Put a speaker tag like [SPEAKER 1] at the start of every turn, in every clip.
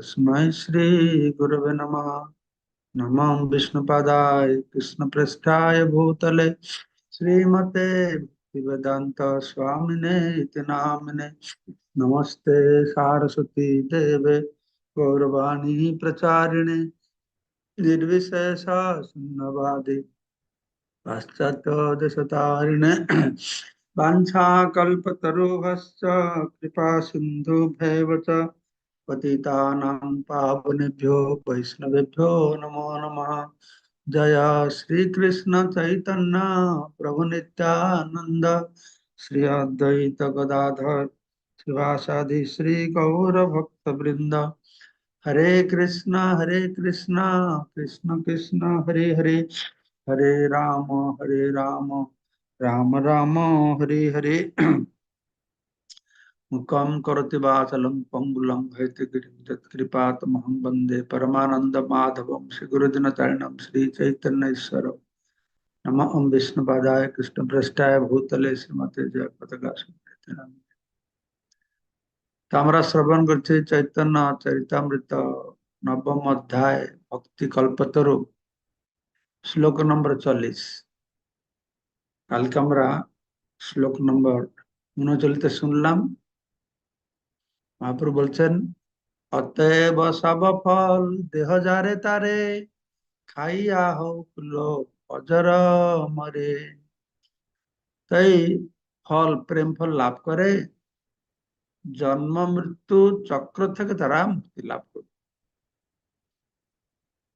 [SPEAKER 1] तस्मै नमः। नमः विष्णुपादाय कृष्णपृष्ठाय भूतले। श्रीमते भक्तिवेदान्त स्वामिने नामिने नमस्ते सारस्वती देवे गौरवाणी प्रचारिणे। निर्विशेषा शून्यवादी पाश्चात्यदेशतारिणे। वाञ्छाकल्पतरुभश्च कृपा च। पतितानां पावनेभ्यो, वैष्णवेभ्यो नमो नमः। जय श्रीकृष्ण चैतन्य, प्रभु नित्यानंद श्री अद्वैत गदाधर, शिवासादि श्री हरे कृष्णा हरे कृष्णा, कृष्ण कृष्ण, हरे हरे। हरे राम हरे राम। राम राम, हरे हरे। ముఖం కరతివాచలం పంగులం హైతగిరిం తత్కృపాతమహం వందే పరమానంద మాధవం శ్రీ గురుదిన తరుణం శ్రీ చైతన్యేశ్వరం నమ ఓం విష్ణుపాదాయ కృష్ణ భ్రష్టాయ భూతలే శ్రీమతే జయ పతకాశం আমরা শ্রবণ করছি চৈতন্য চরিতামৃত নবম অধ্যায় ভক্তি কল্পতরু শ্লোক নম্বর চল্লিশ কালকে আমরা শ্লোক নম্বর উনচল্লিশে শুনলাম মহাপ্রভু বলছেন, অতএব সব ফল দেহ যারে তারে খাইয়া হোক লোক অজর মরে। তাই ফল, প্রেম ফল লাভ করে, জন্ম, মৃত্যু চক্র থেকে তারা মুক্তি লাভ করবে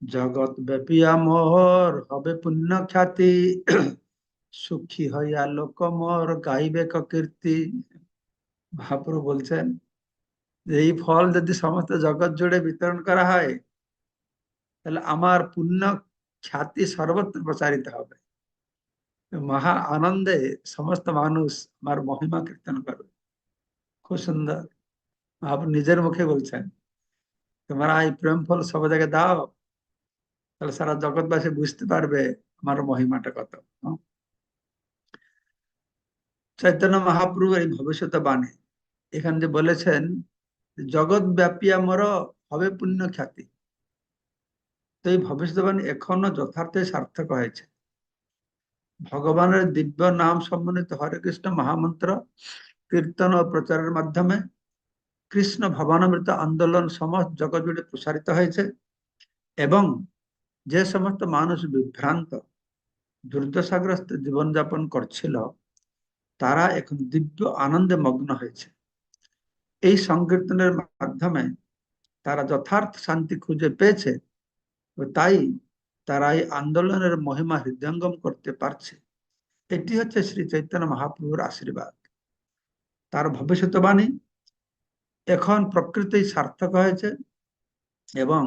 [SPEAKER 1] জগৎ ব্যাপী মোহর হবে পুণ্য খ্যাতি, সুখী হইয়া লোক মোর গাইবে কীর্তি। মহাপ্রভু বলছেন এই ফল যদি সমস্ত জগৎ জুড়ে বিতরণ করা হয়, তাহলে আমার পুণ্য খ্যাতি সর্বত্র প্রচারিত হবে। মহা আনন্দে সমস্ত মানুষ আমার মহিমা কীর্তন করবে। খুব সুন্দর। মহাপ্রভু নিজের মুখে বলছেন, তোমরা এই প্রেম ফল সব জায়গায় দাও, তাহলে সারা জগৎবাসী বুঝতে পারবে আমার মহিমাটা কত। চৈতন্য মহাপ্রভু এই ভবিষ্যৎ বাণী এখানে যে বলেছেন জগৎ ব্যাপী আমার হবে পুণ্য খ্যাতি তো এই ভবিষ্যৎবাণী এখনও যথার্থে সার্থক হয়েছে ভগবানের দিব্য নাম সম্বন্ধিত হরে কৃষ্ণ মহামন্ত্র কীর্তন ও প্রচারের মাধ্যমে কৃষ্ণ ভবানমৃত আন্দোলন সমস্ত জগৎ জুড়ে প্রসারিত হয়েছে এবং যে সমস্ত মানুষ বিভ্রান্ত দুর্দশাগ্রস্ত জীবনযাপন করছিল তারা এখন দিব্য আনন্দে মগ্ন হয়েছে এই সংকীর্তনের মাধ্যমে তারা যথার্থ শান্তি খুঁজে পেয়েছে তাই তারা এই আন্দোলনের মহিমা হৃদয়ঙ্গম করতে পারছে। এটি হচ্ছে শ্রী চৈতন্য মহাপ্রভুর আশীর্বাদ। তার ভবিষ্যৎবাণী এখন প্রকৃতি সার্থক হয়েছে এবং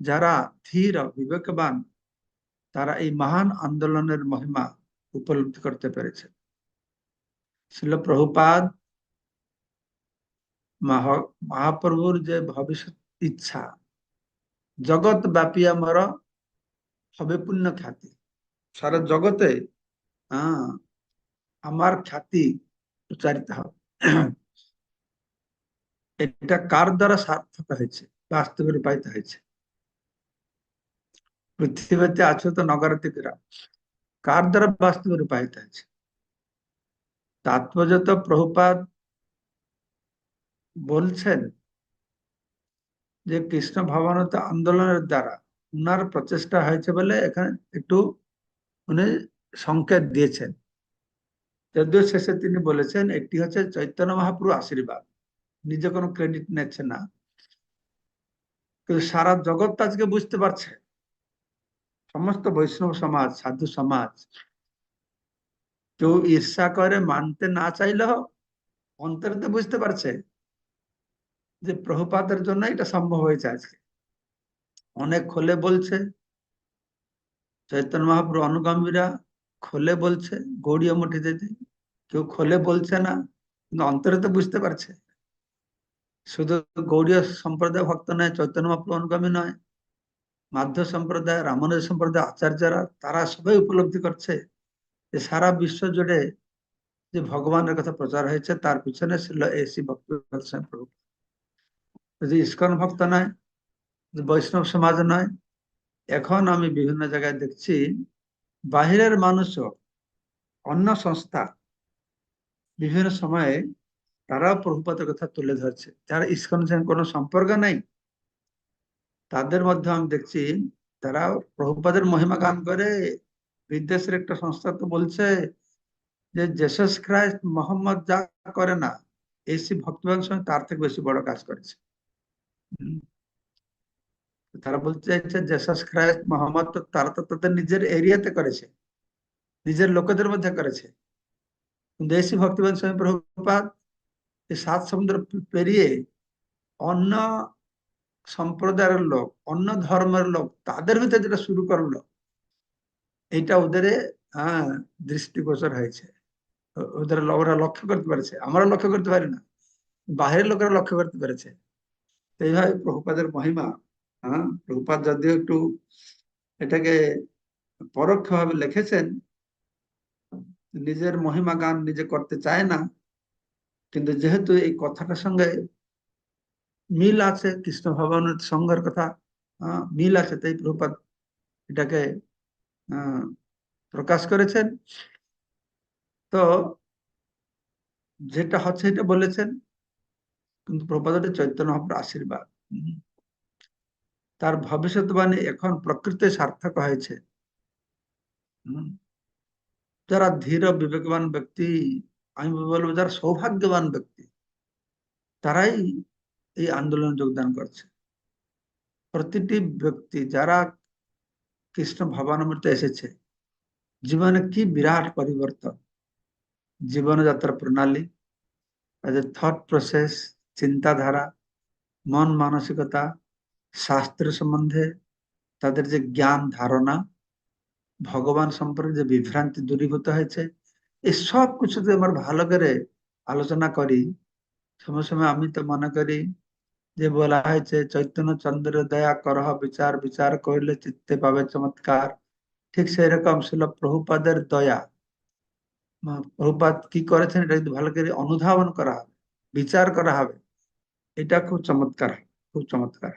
[SPEAKER 1] যারা ধীর বিবেকবান, তারা এই মহান আন্দোলনের মহিমা উপলব্ধি করতে পেরেছে। শিল প্রভুপাদ মহাপ্রভুর যে ভবিষ্যৎ ইচ্ছা জগৎ ব্যাপী আমার হবে পুণ্য খ্যাতি। সারা জগতে আমার খ্যাতি প্রচারিত হবে। এটা কার দ্বারা সার্থক হয়েছে? বাস্তবে রূপায়িত হয়েছে। পৃথিবীতে আছো তো নগরাতিকরা। কার দ্বারা বাস্তবে রূপায়িত হয়েছে? তাৎপর্যত প্রভুপাদ বলছেন যে কৃষ্ণ ভবানত আন্দোলনের দ্বারা উনার প্রচেষ্টা হয়েছে বলে এখানে একটু উনি সংকেত দিয়েছেন। যদিও শেষে তিনি বলেছেন, একটি হচ্ছে চৈতন্য মহাপুরু আশীর্বাদ। নিজে কোনো ক্রেডিট নিচ্ছে না। কিন্তু সারা জগৎ আজকে বুঝতে পারছে। সমস্ত বৈষ্ণব সমাজ, সাধু সমাজ, কেউ ঈর্ষা করে মানতে না চাইলেও অন্তরে তো বুঝতে পারছে। যে প্রভুপাতের জন্য এটা সম্ভব হয়েছে আজকে। অনেক খোলে বলছে, চৈতন্য মহাপুর অনুগামীরা খোলে বলছে গৌড়ীয় মঠে যেতে। কেউ খোলে বলছে না, কিন্তু অন্তরে তো বুঝতে পারছে। শুধু গৌড়ীয় সম্প্রদায় ভক্ত নয়, চৈতন্য মহাপুর অনুগামী নয়, মাধ্য সম্প্রদায়, রামানুজ সম্প্রদায়, আচার্যরা, তারা সবাই উপলব্ধি করছে যে সারা বিশ্ব জুড়ে যে ভগবানের কথা প্রচার হয়েছে, তার পিছনে ছিল এসি ভক্ত প্রভু। যদি ইস্কন ভক্ত নয় বৈষ্ণব সমাজ নয়, এখন আমি বিভিন্ন জায়গায় দেখছি বাহিরের মানুষও অন্য সংস্থা বিভিন্ন সময়ে তারাও প্রভুপাতের কথা তুলে ধরছে। যারা ইস্কনের সঙ্গে কোনো সম্পর্ক নেই, তাদের মধ্যে আমি দেখছি তারা প্রভুপাদের মহিমা গান করে। বিদেশের একটা সংস্থা তো বলছে যে জেসাস খ্রাইস্ট মোহাম্মদ যা করে না, এসি ভক্তবান সঙ্গে তার থেকে বেশি বড় কাজ করেছে। তারা বলতে চাইছে জেসাস খ্রাইস্ট মোহাম্মদ তো তারা তো তাদের নিজের এরিয়াতে করেছে। নিজের লোকেদের মধ্যে করেছে। এসি ভক্তিবান স্বামী প্রভুপাত সাত সমুদ্র পেরিয়ে অন্য সম্প্রদায়ের লোক, অন্য ধর্মের লোক, তাদের ভিতরে যেটা শুরু করল এটা ওদের হ্যাঁ দৃষ্টিগোচর হয়েছে। ওদের ওরা লক্ষ্য করতে পারছে। আমরা লক্ষ্য করতে পারি না। বাহিরের লোকেরা লক্ষ্য করতে পেরেছে। এইভাবে প্রভুপাদের মহিমা হ্যাঁ? প্রভুপাদ যদিও একটু এটাকে পরোক্ষভাবে লিখেছেন, নিজের মহিমা গান নিজে করতে চায় না, কিন্তু যেহেতু এই কথাটার সঙ্গে মিল আছে, কৃষ্ণ ভগবানের সঙ্গের কথা মিল আছে, তাই প্রভুপাত এটাকে প্রকাশ করেছেন। তো যেটা হচ্ছে, এটা বলেছেন কিন্তু প্রপাত চৈতন্য মহাপ্রভুর আশীর্বাদ। তার ভবিষ্যৎবাণী এখন প্রকৃতি সার্থক হয়েছে। যারা ধীর বিবেকবান ব্যক্তি, আমি বলব যারা সৌভাগ্যবান ব্যক্তি, তারাই এই আন্দোলনে যোগদান করছে। প্রতিটি ব্যক্তি, যারা কৃষ্ণ ভাবানুমৃত এসেছে, জীবনে কি বিরাট পরিবর্তন। জীবনযাত্রা প্রণালী থট প্রসেস চিন্তাধারা, মন মানসিকতা, শাস্ত্র সম্বন্ধে তাদের যে জ্ঞান ধারণা, ভগবান সম্পর্কে যে বিভ্রান্তি দূরীভূত হয়েছে এই সব কিছুতে আমার ভালো করে আলোচনা করি। সময় সময় আমি তো মনে করি যে বলা হয়েছে, চৈতন্য চন্দ্র দয়া করহ, বিচার বিচার করলে চিত্তে পাবে চমৎকার। ঠিক সেই রকম ছিল প্রভুপাদের দয়া। প্রভুপাদ কি করেছেন এটা যদি ভালো করে অনুধাবন করা হবে, বিচার করা হবে এটা খুব চমৎকার খুব চমৎকার।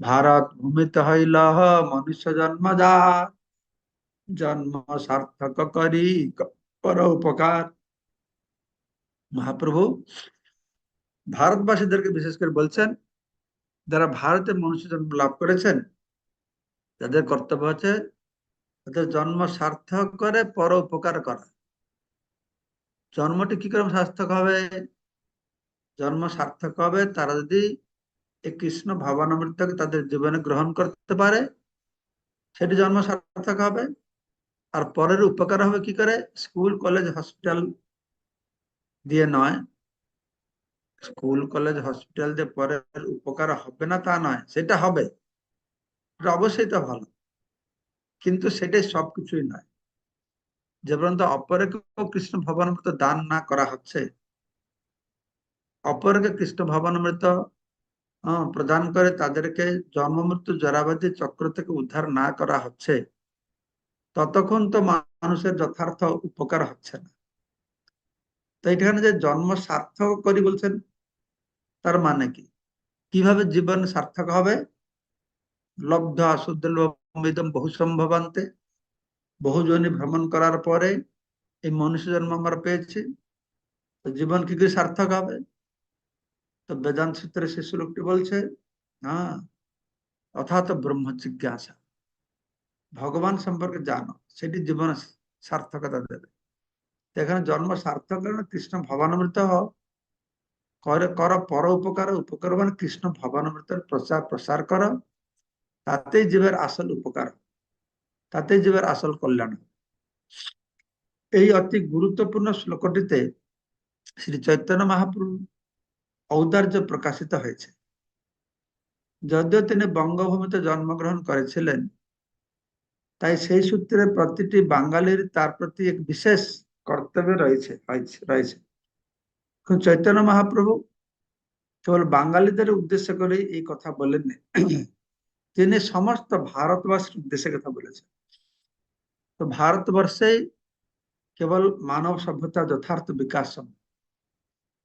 [SPEAKER 1] ভারত ভূমিতে হইল মনুষ্য জন্ম যা। জন্ম সার্থক করি, পর উপকার। মহাপ্রভু, ভারতবাসীদেরকে বিশেষ করে বলছেন, যারা ভারতে মনুষ্য জন্ম লাভ করেছেন, তাদের কর্তব্য হচ্ছে তাদের জন্ম সার্থক করে, পর উপকার করা। জন্মটি কি করে সার্থক হবে? জন্ম সার্থক হবে, তারা যদি এই কৃষ্ণ ভাবানমৃতকে তাদের জীবনে গ্রহণ করতে পারে, সেটি জন্ম সার্থক হবে। আর পরের উপকার হবে কি করে? স্কুল, কলেজ, হসপিটাল দিয়ে নয়। স্কুল, কলেজ, হসপিটাল দিয়ে পরের উপকার হবে না তা নয়, সেটা হবে। অবশ্যই তো ভালো। কিন্তু সেটাই সবকিছুই নয়। যে পর্যন্ত অপরকেও কৃষ্ণ ভবনামৃত দান না করা হচ্ছে অপরকে কৃষ্ণ ভবনামৃত প্রদান করে তাদেরকে জন্ম মৃত্যু জরাবাদী চক্র থেকে উদ্ধার না করা হচ্ছে, ততক্ষণ তো মানুষের যথার্থ উপকার হচ্ছে না। তো এখানে যে জন্ম সার্থক করি বলছেন, তার মানে কি? কীভাবে জীবন সার্থক হবে? লব্ধ আসুদ্দম বহু সম্ভবান্তে বহু জনী ভ্রমণ করার পরে এই মনুষ্য জন্ম আমরা পেয়েছি জীবন কি করে সার্থক হবে? তো বেদান্ত সূত্রে সে শ্লোকটি বলছে হ্যাঁ অর্থাৎ ব্রহ্ম জিজ্ঞাসা। ভগবান সম্পর্কে জানো, সেটি জীবনে সার্থকতা দেবে। এখানে জন্ম সার্থক কৃষ্ণ ভবানমৃত করে পর উপকার উপকার মানে কৃষ্ণ ভবানমৃতের প্রচার, প্রসার কর। তাতেই জীবের আসল উপকার তাতেই জীবের আসল কল্যাণ এই অতি গুরুত্বপূর্ণ শ্লোকটিতে শ্রী চৈতন্য মহাপ্রভু ঔদার্য প্রকাশিত হয়েছে। যদিও তিনি বঙ্গভূমিতে জন্মগ্রহণ করেছিলেন, তাই সেই সূত্রে প্রতিটি বাঙালির তার প্রতি এক বিশেষ কর্তব্য রয়েছে রয়েছে। চৈতন্য মহাপ্রভু কেবল বাঙালিদের উদ্দেশ্য করে এই কথা বলেননি তিনি সমস্ত ভারতবাসীর উদ্দেশ্যে কথা বলেছেন। তো ভারতবর্ষে কেবল মানব সভ্যতা যথার্থ বিকাশ সম্ভব।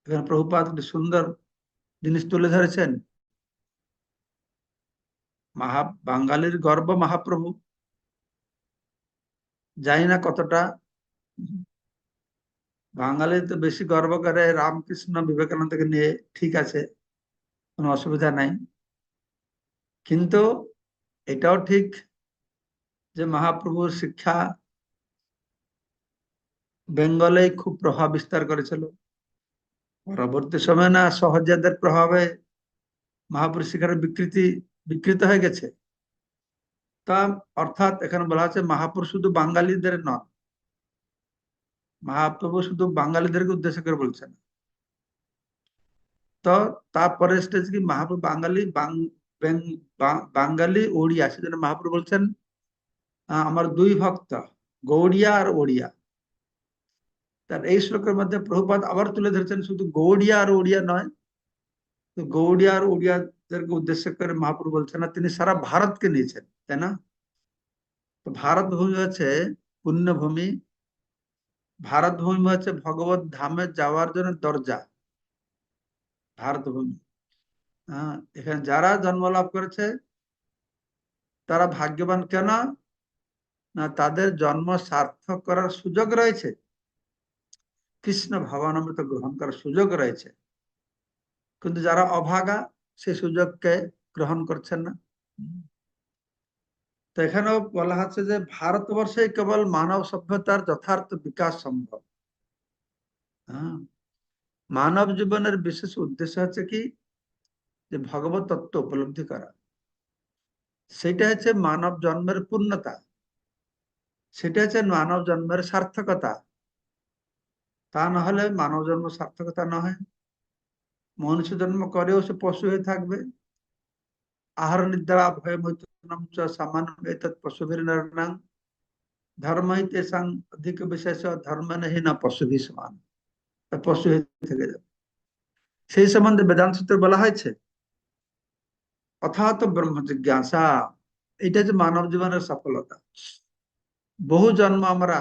[SPEAKER 1] এখানে প্রভুপাত সুন্দর জিনিস তুলে ধরেছেন। মহা বাঙালির গর্ব মহাপ্রভু। জানি না কতটা। বাঙালি তো বেশি গর্ব করে রামকৃষ্ণ বিবেকানন্দকে নিয়ে ঠিক আছে, কোনো অসুবিধা নাই। কিন্তু এটাও ঠিক যে মহাপ্রভুর শিক্ষা বেঙ্গলে খুব প্রভাব বিস্তার করেছিল। পরবর্তী সময় না সহজাদের প্রভাবে মহাপুরুষ শিক্ষার বিকৃতি, বিকৃত হয়ে গেছে। তা অর্থাৎ এখানে বলা হচ্ছে মহাপুরুষ শুধু বাঙালিদের নন। মহাপ্রভু শুধু বাঙালিদেরকে উদ্দেশ্য করে বলছেন। তো তারপরে স্টেজ কি? মহাপ্রভু বাঙালি বাঙালি, ওড়িয়া। সেজন্য মহাপ্রভু বলছেন আমার দুই ভক্ত, গৌড়িয়া আর ওড়িয়া। তার এই শ্লোকের মধ্যে প্রভুপাত আবার তুলে ধরেছেন, শুধু গৌড়িয়া আর ওড়িয়া নয়। তো গৌড়িয়া আর ওড়িয়াদেরকে উদ্দেশ্য করে মহাপ্রভু বলছেন না তিনি সারা ভারতকে নিয়েছেন তাই না? তো ভারত ভূমি হচ্ছে পুণ্যভূমি। ভারত ভূমি হচ্ছে ভগবত ধামে যাওয়ার জন্য দরজা। ভারত ভূমি হ্যাঁ এখানে যারা জন্ম লাভ করেছে, তারা ভাগ্যবান কেন? না, তাদের জন্ম সার্থক করার সুযোগ রয়েছে। কৃষ্ণ ভবানমৃত গ্রহণ করার সুযোগ রয়েছে। কিন্তু যারা অভাগা সেই সুযোগকে গ্রহণ করছেন না। তো এখানেও বলা হচ্ছে যে ভারতবর্ষে কেবল মানব সভ্যতার যথার্থ বিকাশ সম্ভব। হ্যাঁ মানব জীবনের বিশেষ উদ্দেশ্য হচ্ছে কি? যে ভগবত তত্ত্ব উপলব্ধি করা। সেটা হচ্ছে মানব জন্মের পূর্ণতা। সেটা হচ্ছে মানব জন্মের সার্থকতা। তা না হলে মানব জন্ম সার্থকতা না হয়। মনুষ্য জন্ম করেও সে পশু হয়ে থাকবে। আহার নিদ্রা ভয় সামান্য পশুভীর নরনাং ধর্ম তেসাং অধিক বিশেষ ধর্ম নেই না পশু ভি সমান। পশু হয়ে থেকে যাবে। সেই সম্বন্ধে বেদান্ত সূত্রে বলা হয়েছে, অথাত ব্রহ্ম জিজ্ঞাসা। এটা যে মানব জীবনের সফলতা। বহু জন্ম আমরা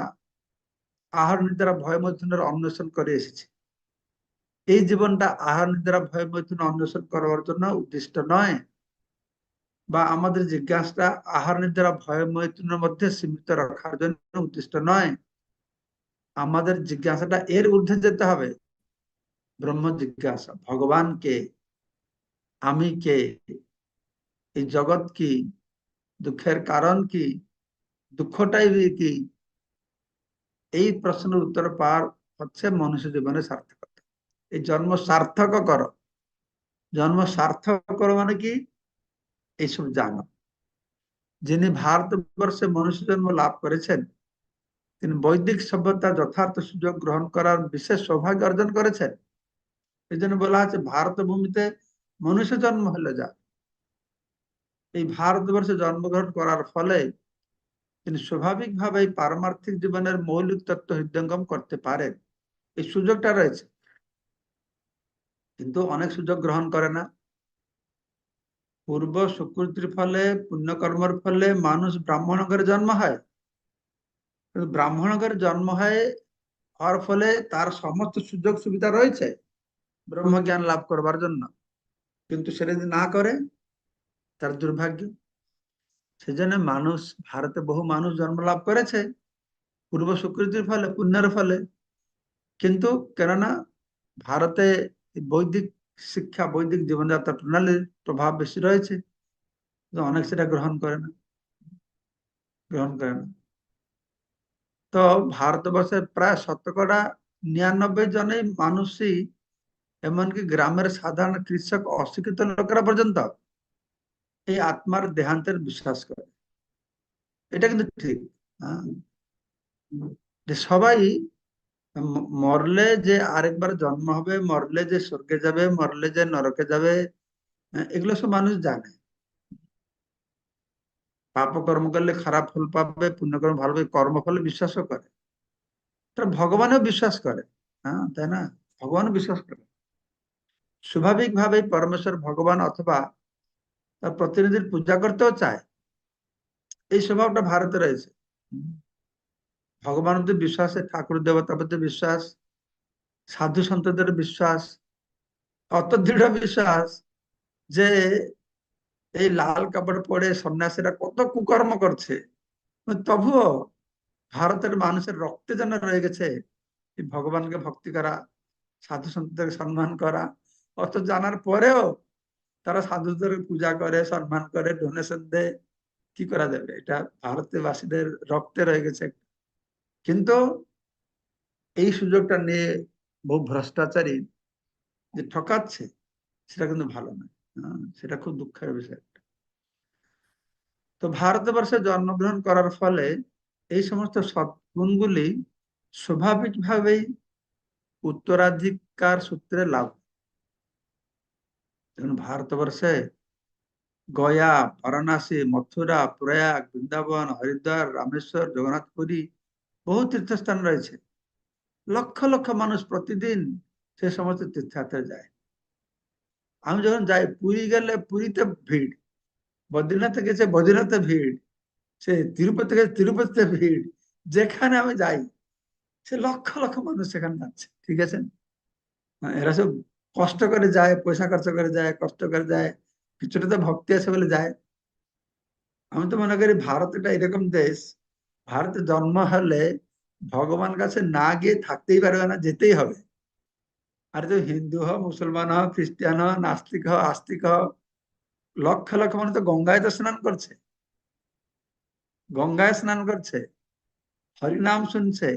[SPEAKER 1] আহার নিদ্রা ভয় মৈথুনের অন্বেষণ করে এসেছি। এই জীবনটা আহার নিদ্রা ভয় মৈথুন অন্বেষণ করার জন্য উদ্দিষ্ট নয় বা আমাদের জিজ্ঞাসা আহার নিদ্রা ভয় মৈথুনের মধ্যে সীমিত রাখার জন্য উদ্দিষ্ট নয়। আমাদের জিজ্ঞাসাটা এর ঊর্ধ্বে যেতে হবে। ব্রহ্ম জিজ্ঞাসা, ভগবান কে? আমি কে? এই জগৎ কি? দুঃখের কারণ কি? দুঃখটাই কি? এই প্রশ্নের উত্তর পাওয়ার হচ্ছে মনুষ্য জীবনে সার্থকতা। এই জন্ম সার্থক কর। জন্ম সার্থক করো মানে কি? এইসব জানো। যিনি ভারতবর্ষে মনুষ্য জন্ম লাভ করেছেন, তিনি বৈদিক সভ্যতা যথার্থ সুযোগ গ্রহণ করার বিশেষ সৌভাগ্য অর্জন করেছেন। এই জন্য বলা আছে ভারত ভূমিতে মনুষ্য জন্ম হলে যা। এই ভারতবর্ষে জন্মগ্রহণ করার ফলে তিনি স্বাভাবিকভাবে পারমার্থিক জীবনের মৌলিক তত্ত্ব হৃদয়ঙ্গম করতে পারেন। এই সুযোগটা রয়েছে। কিন্তু অনেক সুযোগ গ্রহণ করে না। পূর্ব সুকৃতির ফলে, পুণ্যকর্মের ফলে মানুষ ব্রাহ্মণ ঘরে জন্ম হয়। ব্রাহ্মণ ঘরে জন্ম হয়, হওয়ার ফলে তার সমস্ত সুযোগ সুবিধা রয়েছে ব্রহ্মজ্ঞান লাভ করবার জন্য। কিন্তু সেটা যদি না করে, তার দুর্ভাগ্য। সেজন্য মানুষ, ভারতে বহু মানুষ জন্ম লাভ করেছে, পূর্ব স্বীকৃতির ফলে, পুণ্যের ফলে। কিন্তু কেননা ভারতে বৈদিক শিক্ষা, বৈদিক জীবনযাত্রা প্রণালীর প্রভাব বেশি রয়েছে অনেক সেটা গ্রহণ করে না, গ্রহণ করে না। তো ভারতবর্ষের প্রায় শতকরা নিরানব্বই জনেই মানুষই এমনকি গ্রামের সাধারণ কৃষক, অশিক্ষিত লোকেরা পর্যন্ত এই আত্মার দেহান্তের বিশ্বাস করে। এটা কিন্তু ঠিক হ্যাঁ? সবাই মরলে যে আরেকবার জন্ম হবে মরলে যে স্বর্গে যাবে মরলে যে নরকে যাবে হ্যাঁ, এগুলো সব মানুষ জানে। পাপ কর্ম করলে খারাপ ফল পাবে পুণ্যকর্ম ভালো কর্মফলে বিশ্বাসও করে। ভগবানও বিশ্বাস করে হ্যাঁ তাই না? ভগবানও বিশ্বাস করে। স্বাভাবিক ভাবে পরমেশ্বর ভগবান অথবা তার প্রতিনিধির পূজা করতেও চায়। এই স্বভাবটা ভারতে রয়েছে। ভগবান বিশ্বাসে ঠাকুর দেবতার প্রতি বিশ্বাস, সাধু সন্তদের বিশ্বাস, অত দৃঢ় বিশ্বাস যে এই লাল কাপড় পরে সন্ন্যাসীরা কত কুকর্ম করছে। তবুও ভারতের মানুষের রক্তে যেন রয়ে গেছে ভগবানকে ভক্তি করা, সাধু সন্তদের সম্মান করা, অত জানার পরেও তারা সাধুদের পূজা করে সম্মান করে ডোনেশন দেয়। কি করা যাবে? এটা ভারতীয় বাসীদের রক্তে রয়ে গেছে। কিন্তু এই সুযোগটা নিয়ে বহু ভ্রষ্টাচারী যে ঠকাচ্ছে, সেটা কিন্তু ভালো নয়। সেটা খুব দুঃখের বিষয় তো ভারতবর্ষে জন্মগ্রহণ করার ফলে এই সমস্ত সৎগুণগুলি স্বাভাবিকভাবেই উত্তরাধিকার সূত্রে লাভ যেমন ভারতবর্ষে গয়া বারাণসী মথুরা প্রয়াগ বৃন্দাবন হরিদ্বার রামেশ্বর জগন্নাথপুরী বহু তীর্থস্থান রয়েছে লক্ষ লক্ষ মানুষ প্রতিদিন সে সমস্ত তীর্থযাত্রা যায় আমি যখন যাই পুরী গেলে পুরীতে ভিড় বদ্রীনাথে গেছে বদ্রীনাথে ভিড় সে তিরুপতি গেছে তিরুপতিতে ভিড় যেখানে আমি যাই সে লক্ষ লক্ষ মানুষ সেখানে যাচ্ছে ঠিক আছে এরা সব কষ্ট করে যায়, পয়সা খরচ করে যায়, কষ্ট করে যায়, কিছুটা তো ভক্তি আছে বলে যায়। আমি তো মনে করি ভারত এটা এরকম দেশ, ভারতে জন্ম হলে ভগবান কাছে না গিয়ে থাকতেই পারবে না, যেতেই হবে। আর তো হিন্দু হ মুসলমান হ খ্রিস্টান হ নাস্তিক হ আস্তিক হ লক্ষ লক্ষ মানুষ তো গঙ্গায় তো স্নান করছে। গঙ্গায় স্নান করছে, হরিনাম শুনছে,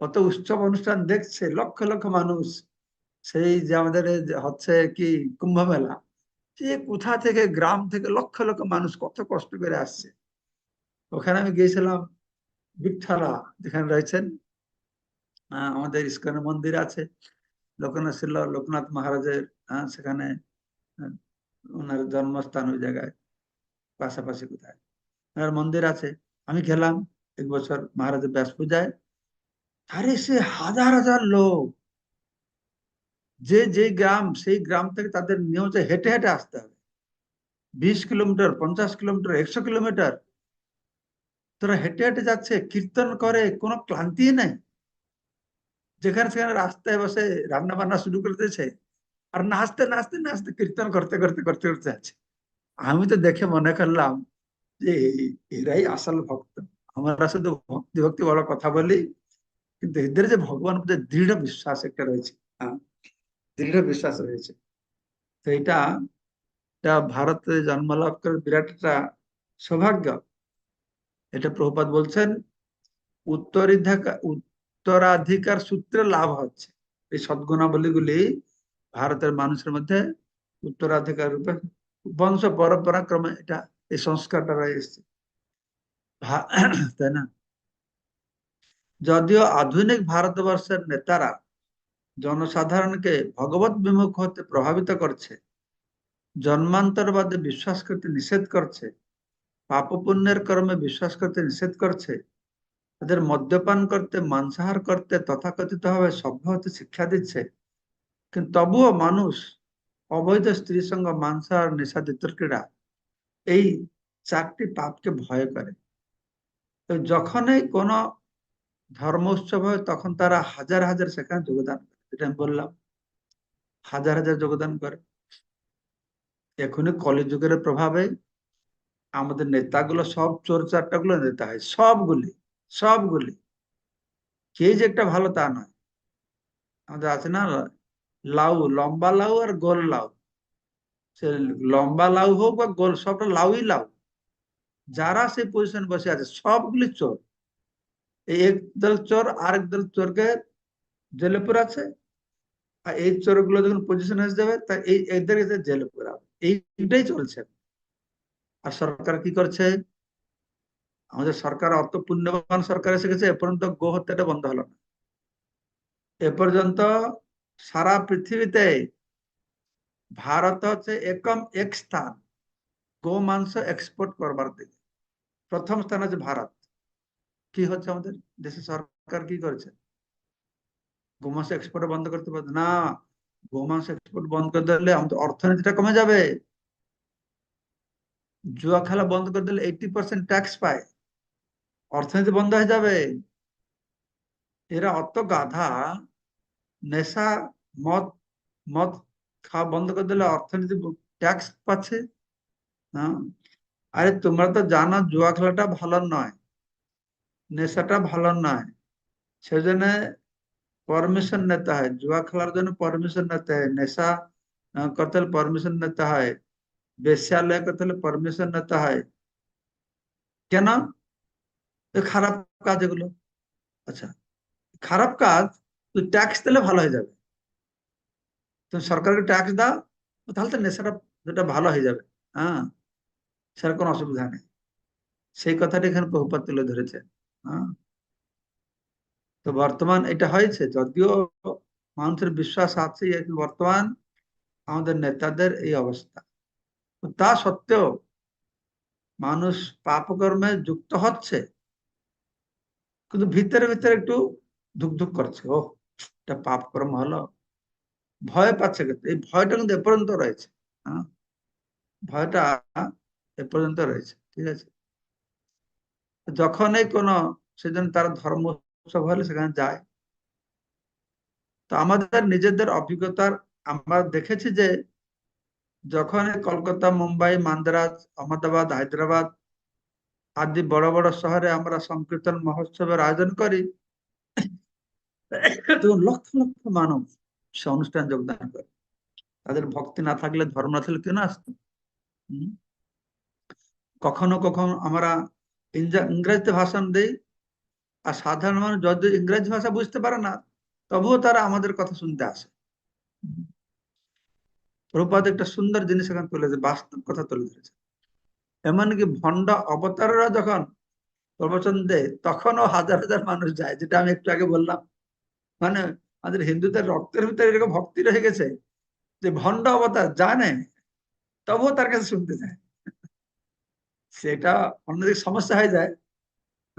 [SPEAKER 1] কত উৎসব অনুষ্ঠান দেখছে, লক্ষ লক্ষ মানুষ। সেই যে আমাদের হচ্ছে কি কুম্ভ মেলা সে কোথা থেকে গ্রাম থেকে লক্ষ লক্ষ মানুষ কত কষ্ট করে আসছে। ওখানে আমি গিয়েছিলাম বিঠালা যেখানে রয়েছেন আমাদের ইস্কনের মন্দির আছে, লোকনাথ ছিল লোকনাথ মহারাজের সেখানে ওনার জন্মস্থান ওই জায়গায়, পাশাপাশি কোথায়। ওনার মন্দির আছে। আমি গেলাম, এক বছর মহারাজের ব্যাস পূজায়। আরে সে হাজার হাজার লোক যে যে গ্রাম, সেই গ্রাম থেকে তাদের নিয়ম হচ্ছে হেঁটে হেঁটে আসতে হবে। বিশ কিলোমিটার, পঞ্চাশ কিলোমিটার, একশো কিলোমিটার। তোরা হেঁটে হেঁটে যাচ্ছে, কীর্তন করে, কোনো ক্লান্তি নাই। যেখানে সেখানে রাস্তায় বসে রান্না বান্না শুরু করে দিয়েছে, আর নাচতে নাচতে নাচতে কীর্তন করতে করতে করতে করতে যাচ্ছে। আমি তো দেখে মনে করলাম যে এরাই আসল ভক্ত। আমরা শুধু ভক্তি ভক্তি বড় কথা বলি, কিন্তু এদের যে ভগবান দৃঢ় বিশ্বাস একটা রয়েছে। দৃঢ় বিশ্বাস রয়েছে। তো এটা ভারতে জন্মলাভ করে বিরাট একটা সৌভাগ্য। এটা প্রভুপাত বলছেন উত্তরাধিকার উত্তরাধিকার সূত্রে লাভ হচ্ছে। এই সদ্গুণাবলীগুলি ভারতের মানুষের মধ্যে উত্তরাধিকার রূপে বংশ পরম্পরা ক্রমে এটা, এই সংস্কারটা রয়ে এসছে তাই না? যদিও আধুনিক ভারতবর্ষের নেতারা জনসাধারণকে ভগবত বিমুখ হতে প্রভাবিত করছে, জন্মান্তরবাদে বিশ্বাস করতে নিষেধ করছে পাপ পুণ্যের কর্মে বিশ্বাস করতে নিষেধ করছে, তাদের মদ্যপান করতে মাংসাহার করতে তথাকথিত ভাবে সভ্য হতে শিক্ষা দিচ্ছে। কিন্তু তবুও মানুষ অবৈধ স্ত্রীর সঙ্গে মাংসাহার নেশাদিত্যর ক্রীড়া, এই চারটি পাপকে ভয় করে। যখনই কোনো ধর্ম উৎসব হয়, তখন তারা হাজার হাজার সেখানে যোগদান করে। যেটা আমি বললাম, হাজার হাজার যোগদান করে। এখনই কলিযুগের প্রভাবে আমাদের নেতাগুলো, সব চোর চারটা গুলো নেতা হয়, সবগুলি সবগুলি। কে যে একটা ভালো তা নয়। আমাদের আছে না লাউ, লম্বা লাউ আর গোল লাউ। সে লম্বা লাউ হোক বা গোল, সবটা লাউই লাউ। যারা সেই পজিশন বসে আছে, সবগুলি চোর। এক দল চোর, আরেক দল চোরকে জেলে আছে আর এই চোরগুলো যখন পজিশন হয়ে যাবে, তা এই, এদের জেলে পুরাবে এইটাই চলছে। আর সরকার কি করছে? আমাদের সরকার অত পুণ্যবান সরকার এসে গেছে, এ পর্যন্ত গো হত্যাটা বন্ধ হলো না। এ পর্যন্ত সারা পৃথিবীতে ভারত হচ্ছে একম এক স্থান, গো মাংস এক্সপোর্ট করবার দিকে। প্রথম স্থান হচ্ছে ভারত। কি হচ্ছে আমাদের দেশের সরকার কি করেছে? গোমাংস এক্সপোর্ট বন্ধ করতে পারবে না, গোমাংস এক্সপোর্ট বন্ধ করে দিলে আমাদের অর্থনীতিটা কমে যাবে। জুয়া খেলা বন্ধ করে দিলে এইটি পার্সেন্ট ট্যাক্স পায়। অর্থনীতি বন্ধ হয়ে যাবে। এরা অত গাধা, নেশা, মদ মদ খাওয়া বন্ধ করে দিলে অর্থনীতি ট্যাক্স পাচ্ছে। আরে, তোমরা তো জানো জুয়া খেলাটা ভালো নয়, নেশাটা ভালো নয়। সেজন্য পারমিশন নিতে হয় জুয়া খেলার জন্য পারমিশন নিতে হয় নেশা আহ, করতে হলে পারমিশন নিতে হয় বেশ্যালয় করতে হলে পারমিশন নিতে হয় কেন এ খারাপ কাজ এগুলো আচ্ছা খারাপ কাজ তুই ট্যাক্স দিলে ভালো হয়ে যাবে তুমি সরকারকে ট্যাক্স দাও তাহলে তো নেশাটা যেটা ভালো হয়ে যাবে হ্যাঁ সেটার কোনো অসুবিধা নেই সেই কথাটি এখানে বহুপাত তুলে ধরেছে হ্যাঁ তো বর্তমান এটা হয়েছে, যদিও মানুষের বিশ্বাস আছে বর্তমান আমাদের নেতাদের এই অবস্থা। তো সত্ত্বেও মানুষ পাপকর্মে যুক্ত হচ্ছে, কিন্তু ভিতরে ভিতরে একটু ধুক ধুক করছে ও এটা পাপ কর্ম হলো। ভয় পাচ্ছে কিন্তু, এই ভয়টা কিন্তু এ পর্যন্ত রয়েছে হ্যাঁ? ভয়টা এ পর্যন্ত রয়েছে, ঠিক আছে? যখনই কোনো, সেজন্য তারা ধর্ম উৎসব হলে সেখানে যায়। তো আমাদের নিজেদের অভিজ্ঞতার, আমরা দেখেছি যে যখন কলকাতা, মুম্বাই, মান্দ্রাজ, আহমেদাবাদ, হায়দ্রাবাদ আদি বড় বড় শহরে আমরা সংকীর্তন মহোৎসবের আয়োজন করি লক্ষ লক্ষ মানুষ সে অনুষ্ঠান যোগদান করে। তাদের ভক্তি না থাকলে ধর্ম না থাকলে কেন আসতো? কখনো কখনো আমরা ইংরেজিতে ভাষণ দেই আর সাধারণ মানুষ যদি ইংরেজি ভাষা বুঝতে পারে না, তবুও তারা আমাদের কথা শুনতে আসে। প্রপাত একটা সুন্দর জিনিস এখানে তুলে বাস্তব কথা তুলে ধরেছে। এমনকি ভণ্ড অবতাররা যখন প্রবচন দেয় তখনও হাজার হাজার মানুষ যায়, যেটা আমি একটু আগে বললাম। মানে আমাদের হিন্দুদের রক্তের ভিতরে এরকম ভক্তি রয়ে গেছে যে ভণ্ড অবতার জানে, তবুও তার কাছে শুনতে যায় সেটা অন্যদিকে সমস্যা হয়ে যায়।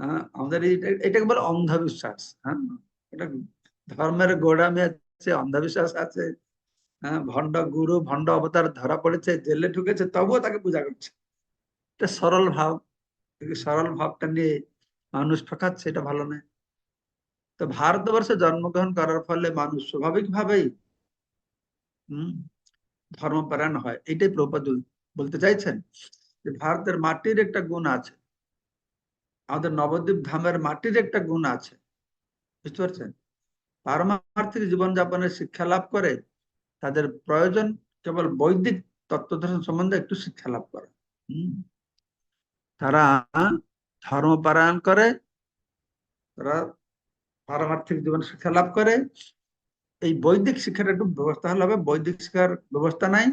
[SPEAKER 1] হ্যাঁ, আমাদের এটাকে বলে অন্ধবিশ্বাস হ্যাঁ? এটা ধর্মের গোড়ামি আছে অন্ধবিশ্বাস আছে হ্যাঁ? ভণ্ড গুরু ভণ্ড অবতার ধরা পড়েছে জেলে ঢুকেছে তবুও তাকে পূজা করছে। এটা সরল ভাব সরল ভাবটা নিয়ে মানুষ ঠকাচ্ছে এটা ভালো নয়। তো ভারতবর্ষে জন্মগ্রহণ করার ফলে মানুষ স্বাভাবিক ভাবেই হম ধর্মপরায়ণ হয় এটাই প্রপাদ বলতে চাইছেন যে ভারতের মাটির একটা গুণ আছে। আমাদের নবদ্বীপ ধামের মাটির একটা গুণ আছে। বুঝতে পারছেন? পারমার্থিক জীবনযাপনের শিক্ষা লাভ করে, তাদের প্রয়োজন কেবল বৈদিক তত্ত্ব দর্শন সম্বন্ধে একটু শিক্ষা লাভ করে। তারা ধর্মপারায়ণ করে, তারা পারমার্থিক জীবন শিক্ষা লাভ করে। এই বৈদিক শিক্ষাটা একটু ব্যবস্থা হলে হবে। বৈদিক শিক্ষার ব্যবস্থা নাই।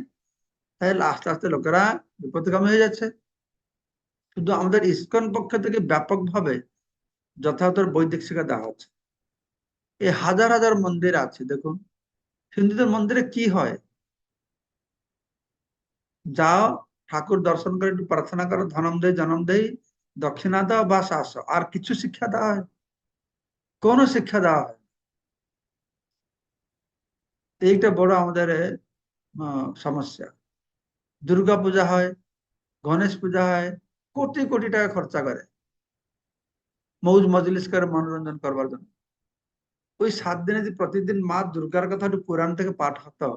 [SPEAKER 1] তাহলে আস্তে আস্তে লোকেরা বিপদগামী হয়ে যাচ্ছে। শুধু আমাদের ইস্কন পক্ষ থেকে ব্যাপকভাবে যথাযথ বৈদিক শিক্ষা দেওয়া হচ্ছে। এই হাজার হাজার মন্দির আছে, দেখুন। হিন্দুদের মন্দিরে কি হয়? যাও, ঠাকুর দর্শন করে, একটু প্রার্থনা করো, ধনম দেয় জনম দেয় দক্ষিণা দাও বা শাস আর কিছু শিক্ষা দেওয়া হয়? কোনো শিক্ষা দেওয়া হয় এইটা বড় আমাদের সমস্যা। দুর্গা পূজা হয়, গণেশ পূজা হয় কোটি কোটি টাকা খরচা করে। মৌজ মজলিস করে মনোরঞ্জন করবার জন্য। ওই সাত দিনে যে প্রতিদিন মা দুর্গার কথা একটু থেকে পাঠ হতো,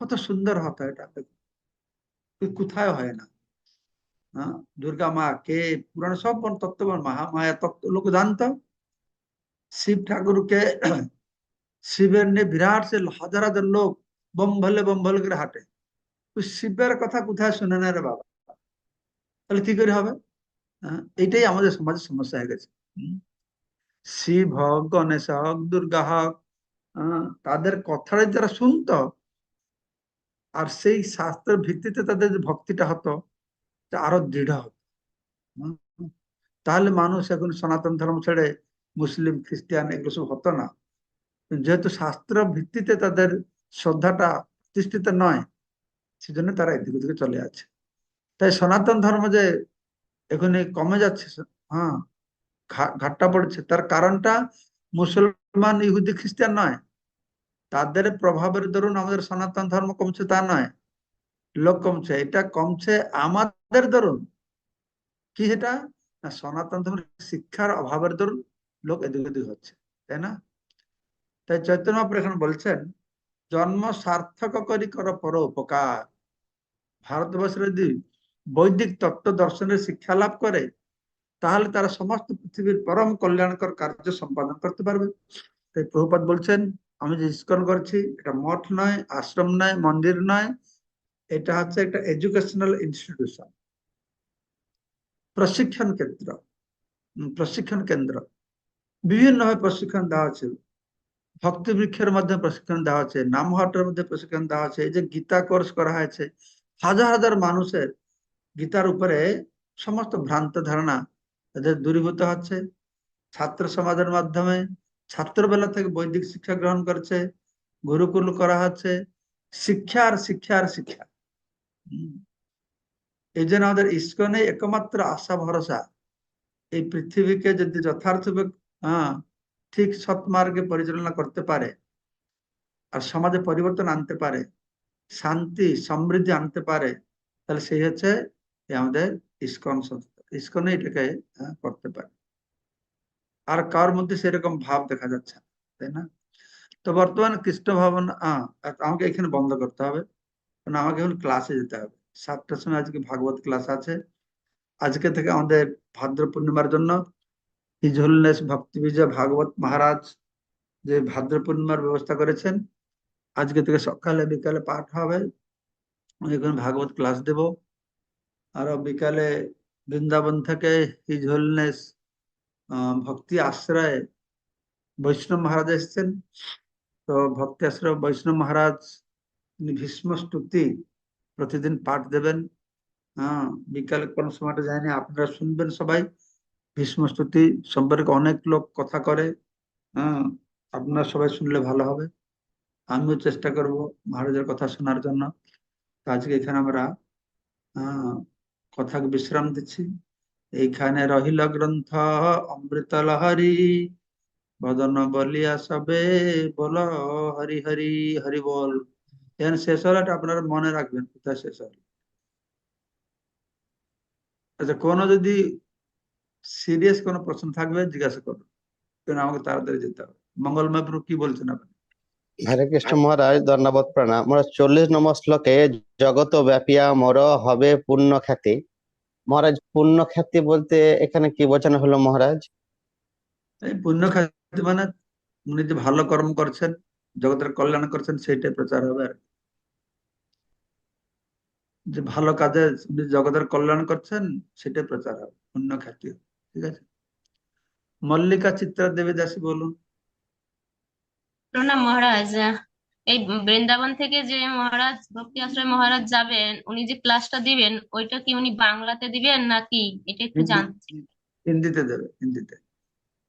[SPEAKER 1] কত সুন্দর হতো এটা। কোথায় হয় না। দুর্গা মা কে, পুরাণ সব তত্ত্ব মহামায়া তত্ত্ব, লোক জানতো। শিব ঠাকুরকে শিবের নিয়ে বিরাট সে হাজার হাজার লোক বম ভলে বম ভলে করে হাঁটে। শিবের কথা কোথায় শুনে না রে বাবা? তাহলে কি করে হবে? হ্যাঁ, এটাই আমাদের সমাজের সমস্যা হয়ে গেছে। শিব হোক গণেশ হোক দুর্গা হোক তাদের কথাটা যারা শুনত আর সেই শাস্ত্রের ভিত্তিতে তাদের যে ভক্তিটা হতো তা আরও দৃঢ় হতো। তাহলে মানুষ এখন সনাতন ধর্ম ছেড়ে মুসলিম খ্রিস্টান এগুলো সব হতো না। যেহেতু শাস্ত্র ভিত্তিতে তাদের শ্রদ্ধাটা প্রতিষ্ঠিত নয় সেজন্য তারা এদিকে ওদিকে চলে যাচ্ছে। তাই সনাতন ধর্ম যে এখানে কমে যাচ্ছে হ্যাঁ ঘাটটা পড়ছে, তার কারণটা মুসলমান, ইহুদি, খ্রিস্টান নয়। তাদের প্রভাবের দরুন আমাদের সনাতন ধর্ম কমছে তা নয়, লোক কমছে। এটা কমছে আমাদের দরুন। কি এটা? না, সনাতন ধর্মের শিক্ষার অভাবের দরুন লোক এদিক ওদিক হচ্ছে, তাই না? তাই চৈতন্য এখন বলছেন, জন্ম সার্থক করি কর পর উপকার। ভারতবর্ষের যদি বৈদিক তত্ত্ব দর্শনের শিক্ষা লাভ করে, তাহলে তারা সমস্ত পৃথিবীর পরম কল্যাণকর কার্য সম্পাদন করতে পারবে। তাই প্রভুপাত বলছেন, আমি যে ইস্কন করছি, এটা মঠ নয়, আশ্রম নয়, মন্দির নয়, এটা হচ্ছে একটা এডুকেশনাল ইনস্টিটিউশন প্রশিক্ষণ কেন্দ্র প্রশিক্ষণ কেন্দ্র। বিভিন্নভাবে প্রশিক্ষণ দেওয়া হচ্ছে ভক্তি বৃক্ষের মধ্যে প্রশিক্ষণ দেওয়া হচ্ছে নাম হটের মধ্যে প্রশিক্ষণ দেওয়া হচ্ছে এই যে গীতা কোর্স করা হয়েছে, হাজার হাজার মানুষের গীতার উপরে সমস্ত ভ্রান্ত ধারণা এদের দূরীভূত হচ্ছে। ছাত্র সমাজের মাধ্যমে ছাত্রবেলা থেকে বৈদিক শিক্ষা গ্রহণ করছে, গুরুকুল করা হচ্ছে, শিক্ষা আর শিক্ষা আর শিক্ষা। এই জন্য আমাদের ইস্কনে একমাত্র আশা ভরসা, এই পৃথিবীকে যদি যথার্থভাবে হ্যাঁ ঠিক সৎ মার্গে পরিচালনা করতে পারে আর সমাজে পরিবর্তন আনতে পারে, শান্তি, সমৃদ্ধি আনতে পারে, তাহলে সেই হচ্ছে আমাদের ইস্কন ইস্কনে এটাকে করতে পারে। আর কার মধ্যে সেরকম ভাব দেখা যাচ্ছে না, তাই না? তো বর্তমানে কৃষ্ণ ভবন আমাকে এখানে বন্ধ করতে হবে। কারণ আমাকে এখন ক্লাসে যেতে হবে। সাতটার সময় আজকে ভাগবত ক্লাস আছে। আজকে থেকে আমাদের ভাদ্র পূর্ণিমার জন্য হিজহুলনেস ভক্তিবিজয় ভাগবত মহারাজ যে ভাদ্র পূর্ণিমার ব্যবস্থা করেছেন আজকে থেকে সকালে বিকালে পাঠ হবে। ভাগবত ক্লাস দেব। আর বিকালে বৃন্দাবন থেকে হিজহুলনেস আহ, ভক্তি আশ্রয়ে বৈষ্ণব মহারাজ এসছেন। তো ভক্তি আশ্রয় বৈষ্ণব মহারাজ ভীষ্ম স্তুতি প্রতিদিন পাঠ দেবেন। হ্যাঁ বিকালে কোন সময়টা যায়নি আপনারা শুনবেন সবাই। ভীষ্ম স্তুতি সম্পর্কে অনেক লোক কথা করে। হ্যাঁ আপনারা সবাই শুনলে ভালো হবে। আমিও চেষ্টা করব মহারাজের কথা শোনার জন্য। আজকে এখানে আমরা আহ কথাকে বিশ্রাম দিচ্ছি। এইখানে রহিল গ্রন্থ, অমৃত লহরি, বদন বলিয়া সবে বল, হরি হরি হরি বল। এখানে শেষ হলো আপনারা মনে রাখবেন কোথায় শেষ হলো আচ্ছা কোনো যদি সিরিয়াস কোনো প্রশ্ন থাকবে, জিজ্ঞাসা করুন। আমাকে তাড়াতাড়ি যেতে হবে? মঙ্গলময় কি বলছেন আপনি
[SPEAKER 2] হরে কৃষ্ণ মহারাজ, ধন্যবাদ, প্রণাম। মোর চল্লিশ নম্বর শ্লোকে জগত ব্যাপিয়া মোর হবে পূর্ণ খ্যাতি। মহারাজ, পূর্ণ খ্যাতি বলতে এখানে কি বোঝানো হলো মহারাজ?
[SPEAKER 1] পুণ্য খাতি মানে উনি যে ভালো কর্ম করছেন, জগতের কল্যাণ করছেন, সেইটাই প্রচার হবে আর যে ভালো কাজে উনি জগতের কল্যাণ করছেন, সেটাই প্রচার হবে, পূর্ণ খ্যাতি ঠিক আছে? মল্লিকা চিত্রা দেবী দাসী বলুন।
[SPEAKER 3] প্রণাম মহারাজ। এই বৃন্দাবন থেকে যে মহারাজ ভক্তি আশ্রয় মহারাজ যাবেন উনি যে ক্লাসটা দিবেন ওইটা কি উনি বাংলাতে দিবেন নাকি এটা একটু জানতে
[SPEAKER 1] হিন্দিতে দেবে হিন্দিতে।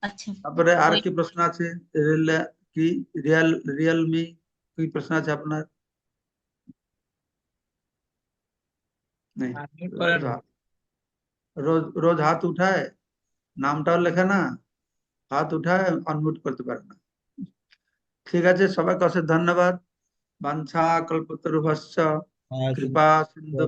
[SPEAKER 3] আচ্ছা।
[SPEAKER 1] তারপরে আর কি প্রশ্ন আছে? কি? রিয়াল রিয়ালমি কি প্রশ্ন আছে আপনার? রোজ রোজ হাত উঠায় নামটাও লেখা না হাত উঠায় আনমিউট করতে পারে না। ঠিক আছে সবাইকে অশেষ ধন্যবাদ বাঞ্ছা কল্পতরু ভাষ্য কৃপা সিন্ধু